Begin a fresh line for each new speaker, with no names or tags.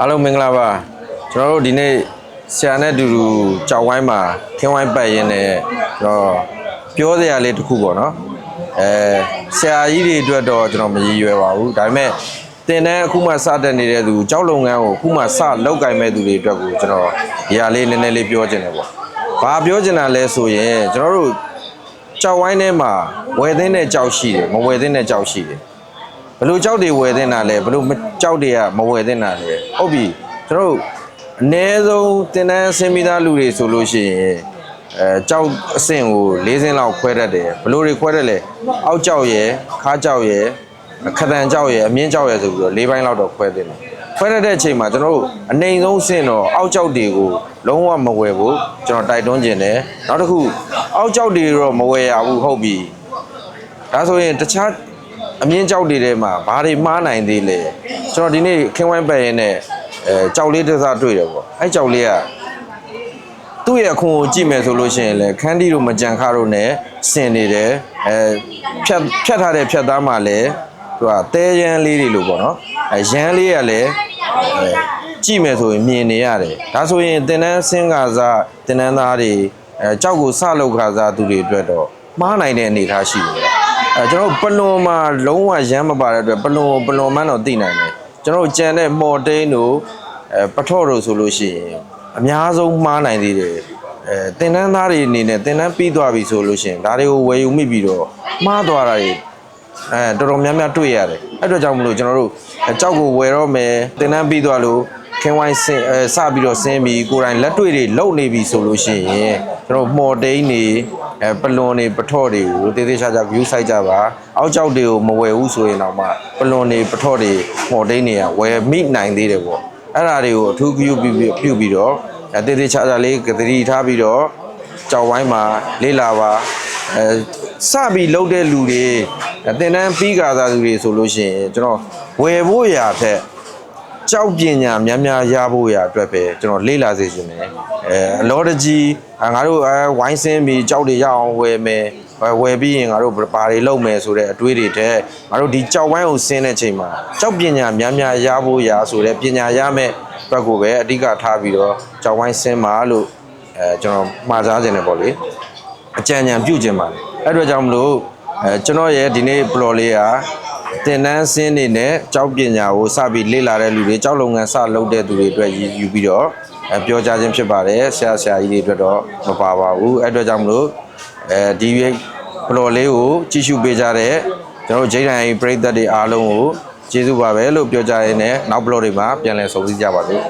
အားလုံးမင်္ဂလာပါကျွန်တော်တို့ဒီနေ့ဆရာနဲ့အတူတူကြောက်ဝိုင်းမှာခင်းဝိုင်းပတ်ရင်းနဲ့ကျွန်တော်ပြောစရာလေးတစ်ခုပေါ့နော်အဲဆရာကြီးတွေအတွက်တော့ကျွန်တော်မရည်ရွယ်ပါဘူးဒါပေမဲ့တင်တန်းအခုမှစတက်နေတဲ့သူကြောက်လုံငန်းကိုအခုမှစလောက်ကင်မဲ့သူတွေအတွက်ကိုကျွန်တော်ဒီဟာလေးနည်းနည်းလေးပြောချင်တယ်ပေါ့ဘာပြောချင်တာလဲဆိုရင်ကျွန်တော်တို့ကြောက်ဝိုင်းထဲမှာဝယ်သင်းတဲ့ကြောက်ရှိတယ်မဝယ်သင်းတဲ့ကြောက်ရှိတယ်ဘယ်လိုကြောက်တွေဝယ်သင့်တာလဲဘယ်လိုမကြောက်တွေကမဝယ်သင့်တာလဲ ဟုတ်ပြီကျွန်တော်တို့အ ਨੇ ဆုံးတင်တန်းဆင်းမိသားလူတွေဆိုလို့ရှိရင်အဲကြောက်အဆင့်ကို၄ဆင့်လောက်ခွဲတတ်တယ်ဘယ်လိုတွေခွဲတတ်လဲအောက်ကြောက်ရယ်ခါကြောက်ရယ်ခဒန်ကြောက်ရယ်အမြင့်ကြောက်ရယ်ဆိုပြီးတော့၄ပိုင်းလောက်တော့ခွဲသင့်တယ်ခွဲတတ်တဲ့အချိန်မှာကျွန်တော်တို့အနေအဆုံးဆင့်တော့အောက်ကြောက်တွေကိုလုံးဝမဝယ်ဘူးကျွန်တော်တိုက်တွန်းခြင်းတယ်နောက်တစ်ခုအောက်ကြောက်တွေတော့မဝယ်ရဘူးဟုတ်ပြီဒါဆိုရင်တခြား အမြင့်ကြောက်တွေထဲမှာဘာတွေမှားနိုင်သေးလဲကျွန်တော်ဒီနေ့ခင်းဝိုင်းပတ်ရင်နဲ့အဲကြောက်လေးတစ်စားတွေ့တယ်ပေါ့အဲကြောက်လေးကသူ့ရဲ့အခွန်ကိုကြည့်မယ်ဆိုလို့ရှိရင်လည်းခန်းတီတို့မကြံခါတို့နဲ့ဆင်နေတယ်အဲဖြတ်ဖြတ်ထားတဲ့ဖြတ်သားမှလည်းသူကတဲရန်လေးတွေလို့ပေါ့နော်အဲရန်လေးကလည်းအဲကြည့်မယ်ဆိုရင်မြင်နေရတယ်ဒါဆိုရင်တင်တန်းဆင်းကစားတင်တန်းသားတွေအဲကြောက်ကိုစလောက်ခါစားသူတွေအတွက်တော့မှားနိုင်တဲ့အနေအထားရှိတယ် အဲကျွန်တော်တို့ပလွန်မှာလုံးဝရမ်းမပါတဲ့အတွက်ပလွန်ပလွန်မှန်းတော့သိနိုင်တယ်ကျွန်တော်တို့ကြံတဲ့မော်တိန်တို့အဲပထော့တို့ဆိုလို့ရှိရင်အများဆုံးမှားနိုင်သေးတယ်အဲတင်တန်းသားတွေအနေနဲ့တင်တန်းပြီးသွားပြီဆိုလို့ရှိရင်ဒါတွေကိုဝယ်ယူမိပြီးတော့မှားသွားတာတွေအဲတော်တော်များများတွေ့ရတယ်အဲ့အတွက်ကြောင့်မလို့ကျွန်တော်တို့အဲကြောက်ကိုဝယ်တော့မယ်တင်တန်းပြီးသွားလို့ ခင်းဝိုင်းဆင်းအဲစပြီးတော့ဆင်းပြီးကိုယ်တိုင်လက်တွေ့တွေလုံနေပြီဆိုလို့ရှိရင်ကျွန်တော်တို့မော်တိန်တွေအဲပလွန်တွေပထော့တွေကိုတေးသေးချာချာ view site ကြပါအောက်ကြောက်တွေကိုမဝယ်ဘူးဆိုရင်တော့မှပလွန်တွေပထော့တွေမော်တိန်တွေကဝယ်မိနိုင်သေးတယ်ပေါ့အဲ့ဒါတွေကိုအထူး view ပြုပြီးပြုပြီးတော့အဲတေးသေးချာချာလေးကတိထားပြီးတော့ကြောက်ဝိုင်းမှာလေးလာပါအဲစပြီးလှုပ်တဲ့လူတွေအဲတင်တန်းပြီးကာသာလူတွေဆိုလို့ရှိရင်ကျွန်တော်ဝယ်ဖို့ရာထက် ကြောက်ပညာများများရဖို့ရအတွက်ပဲကျွန်တော်လေ့လာစေချင်တယ်အဲအလောတကြီးအာငါတို့အဲဝိုင်းစင်းပြီးကြောက်တွေရအောင်ဝယ်မယ်ဝယ်ဝယ်ပြီးရင်ငါတို့ဘာတွေလုပ်မယ်ဆိုတဲ့အတွေးတွေတဲ့ငါတို့ဒီကြောက်ဝိုင်းကိုဆင်းတဲ့ချိန်မှာကြောက်ပညာများများရဖို့ရဆိုတဲ့ပညာရမဲ့အတွက်ကိုပဲအဓိကထားပြီးတော့ကြောက်ဝိုင်းဆင်းပါလို့အဲကျွန်တော်မှားစားခြင်းတယ်ပေါ့လေအကြံဉာဏ်ပြုခြင်းပါတယ်အဲ့အတွက်ကြောင့်မလို့အဲကျွန်တော်ရဲ့ဒီနေ့ blog လေးက တင်တန်းစင်းနေနဲ့ကြောက်ပညာကိုစပြီးလေ့လာတဲ့လူတွေကြောက်လုပ်ငန်းစလုပ်တဲ့သူတွေအတွက်ရည်ယူပြီးတော့အဲပြောကြားခြင်းဖြစ်ပါတယ်ဆရာဆရာကြီးတွေအတွက်တော့မပါပါဘူးအဲ့အတွက်ကြောင့်မလို့အဲဒီဘလော်လေးကိုကြည့်ရှုပေးကြတဲ့ကျွန်တော်တို့ဂျိမ်းတိုင်းပရိသတ်တွေအားလုံးကိုကျေးဇူးပါပဲလို့ပြောကြရင်းနဲ့နောက်ဘလော့တွေမှာပြန်လည်ဆုံစည်းကြပါစို့